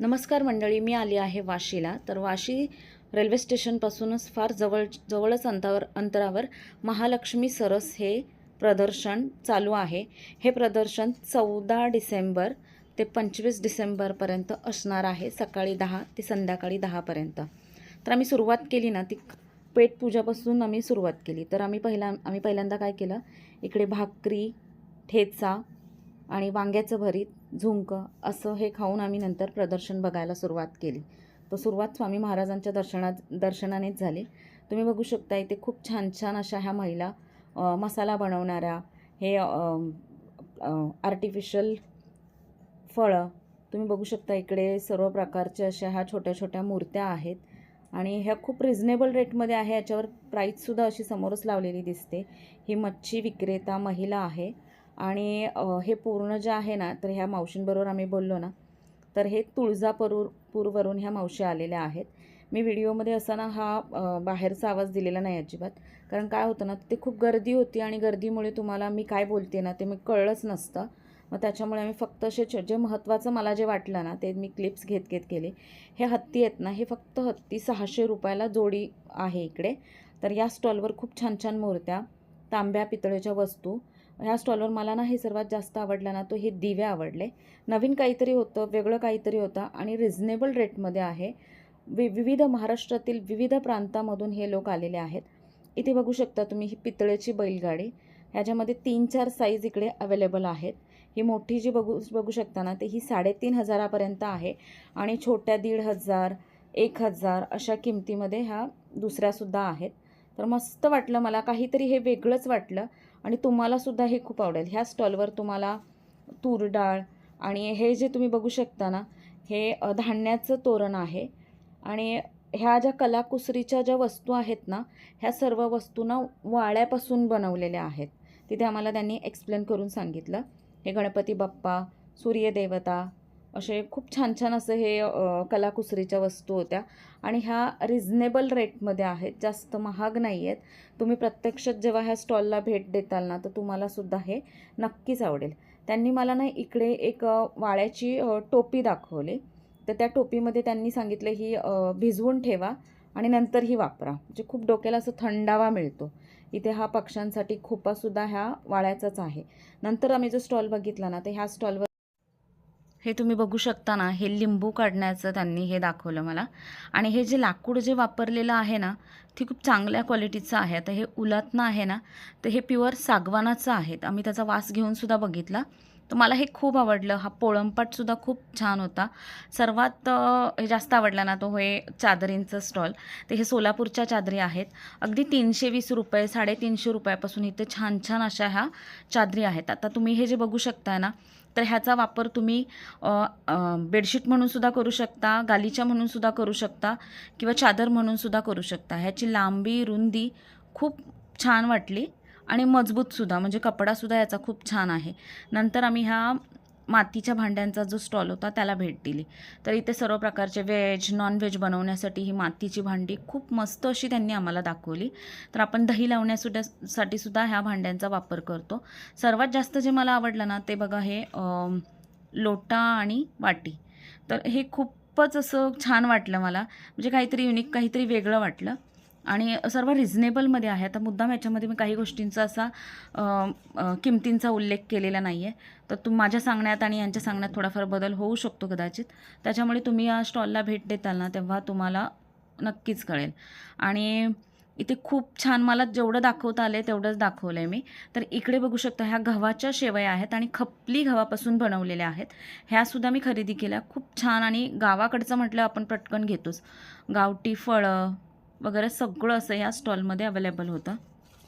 नमस्कार मंडळी मी आली आहे वाशीला. तर वाशी रेल्वे स्टेशनपासूनच फार जवळ जवळच अंतावर अंतरावर महालक्ष्मी सरस हे प्रदर्शन चालू आहे. हे प्रदर्शन चौदा डिसेंबर ते पंचवीस डिसेंबरपर्यंत असणार आहे सकाळी दहा ते संध्याकाळी दहापर्यंत. तर आम्ही सुरुवात केली ना ती पेटपूजापासून आम्ही सुरुवात केली. तर आम्ही पहिला आम्ही पहिल्यांदा काय केलं इकडे भाकरी ठेचा आणि वांग्याचं भरीत झुंक असं हे खाऊन आम्ही नंतर प्रदर्शन बघायला सुरुवात केली. तर सुरुवात स्वामी महाराजांच्या दर्शनात दर्शनानेच झाली. तुम्ही बघू शकता इथे खूप छान छान अशा ह्या महिला मसाला बनवणाऱ्या हे आर्टिफिशल फळं तुम्ही बघू शकता इकडे सर्व प्रकारच्या अशा ह्या छोट्या छोट्या मूर्त्या आहेत. आणि ह्या खूप रिझनेबल रेटमध्ये आहे याच्यावर प्राईससुद्धा अशी समोरच लावलेली दिसते. ही मच्छी विक्रेता महिला आहे. आणि हे पूर्ण जे आहे ना तर ह्या मावशींबरोबर आम्ही बोललो ना तर हे तुळजापूर पूरवरून ह्या मावशी आलेल्या आहेत. मी व्हिडिओमध्ये असताना हा बाहेरचा आवाज दिलेला नाही अजिबात. कारण काय होतं ना ते खूप गर्दी होती आणि गर्दीमुळे तुम्हाला मी काय बोलते ना ते मी कळलंच नसतं. मग त्याच्यामुळे आम्ही फक्त असे छ- जे महत्त्वाचं मला जे वाटलं ना ते मी क्लिप्स घेत घेत केले. हे हत्ती आहेत ना हे फक्त हत्ती सहाशे रुपयाला जोडी आहे इकडे. तर या स्टॉलवर खूप छान छान मूर्त्या तांब्या पितळेच्या वस्तू ह्या स्टॉलवर मला ना हे सर्वात जास्त आवडलं ना तो हे दिवे आवडले. नवीन काहीतरी होतं वेगळं काहीतरी होतं आणि रिझनेबल रेटमध्ये आहे. वि विविध महाराष्ट्रातील विविध प्रांतामधून हे लोक आलेले आहेत. इथे बघू शकता तुम्ही ही पितळेची बैलगाडी. ह्याच्यामध्ये तीन चार साईज इकडे अवेलेबल आहेत. ही मोठी जी बघू बघू शकता ना ते ही साडेतीन हजारापर्यंत आहे आणि छोट्या दीड हजार एक हजार अशा किमतीमध्ये ह्या दुसऱ्यासुद्धा आहेत. तर मस्त वाटलं मला काहीतरी हे वेगळंच वाटलं. आणि तुम्हालासुद्धा हे खूप आवडेल. ह्या स्टॉलवर तुम्हाला तूर डाळ आणि हे जे तुम्ही बघू शकता ना हे धान्याचं तोरण आहे. आणि ह्या ज्या कलाकुसरीच्या ज्या वस्तू आहेत ना ह्या सर्व वस्तूंना वाळ्यापासून बनवलेल्या आहेत. तिथे आम्हाला त्यांनी एक्सप्लेन करून सांगितलं. हे गणपती बाप्पा सूर्यदेवता असे खूप छान छान असं हे कलाकुसरीच्या वस्तू होत्या. आणि ह्या रिझनेबल रेटमध्ये आहेत जास्त महाग नाही आहेत तुम्ही प्रत्यक्षात जेव्हा ह्या स्टॉलला भेट देताल ना तर तुम्हालासुद्धा हे नक्कीच आवडेल. त्यांनी मला ना इकडे एक वाळ्याची टोपी दाखवली. तर त्या टोपीमध्ये त्यांनी सांगितलं ही भिजवून ठेवा आणि नंतर ही वापरा. म्हणजे खूप डोक्याला असं थंडावा मिळतो. इथे हा पक्ष्यांसाठी खोपासुद्धा ह्या वाळ्याचाच आहे. नंतर आम्ही जो स्टॉल बघितला ना तर ह्या स्टॉलवर हे तुम्ही बघू शकता ना हे लिंबू काढण्याचं त्यांनी हे दाखवलं मला. आणि हे जे लाकूड जे वापरलेलं आहे ना ते खूप चांगल्या क्वालिटीचं आहे. आता हे उलातनं आहे ना तर हे प्युअर सागवानाचं आहे. आम्ही त्याचा वास घेऊन सुद्धा बघितला. तर मला हे खूप आवडलं. हा पोळंपाटसुद्धा खूप छान होता. सर्वात जास्त आवडला ना तो हे चादरींचं स्टॉल. ते हे सोलापूरच्या चादरी आहेत. अगदी तीनशे वीस रुपये साडेतीनशे रुपयापासून इथे छान छान अशा ह्या चादरी आहेत. आता तुम्ही हे जे बघू शकताय ना तर ह्याचा वापर तुम्ही बेडशीट म्हणूनसुद्धा करू शकता गालीचा म्हणूनसुद्धा करू शकता किंवा चादर म्हणूनसुद्धा करू शकता. ह्याची लांबी रुंदी खूप छान वाटली आणि मजबूतसुद्धा म्हणजे कपडासुद्धा याचा खूप छान आहे. नंतर आम्ही ह्या मातीच्या भांड्यांचा जो स्टॉल होता त्याला भेट दिली. तर इथे सर्व प्रकारचे व्हेज नॉनव्हेज बनवण्यासाठी ही मातीची भांडी खूप मस्त अशी त्यांनी आम्हाला दाखवली. तर आपण दही लावण्यासुद्धा साठी सुद्धा ह्या भांड्यांचा वापर करतो. सर्वात जास्त जे मला आवडलं ना ते बघा हे लोटा आणि वाटी. तर हे खूपच असं छान वाटलं मला. म्हणजे काहीतरी युनिक काहीतरी वेगळं वाटलं. आणि सर्व रिझनेबलमध्ये आहे. आता मुद्दाम याच्यामध्ये मी काही गोष्टींचा असा किमतींचा उल्लेख केलेला नाही आहे तर तुम माझ्या सांगण्यात आणि यांच्या सांगण्यात थोडाफार बदल होऊ शकतो कदाचित. त्याच्यामुळे तुम्ही या स्टॉलला भेट देताल ना तेव्हा तुम्हाला नक्कीच कळेल. आणि इथे खूप छान मला जेवढं दाखवता आलं आहे तेवढंच दाखवलं आहे मी. तर इकडे बघू शकता ह्या गव्हाच्या शेवया आहेत आणि खपली गव्हापासून बनवलेल्या आहेत. ह्यासुद्धा मी खरेदी केल्या. खूप छान आणि गावाकडचं म्हटलं आपण पटकन घेतोच. गावठी फळं वगैरे सगळं असं ह्या स्टॉलमध्ये अवेलेबल होतं.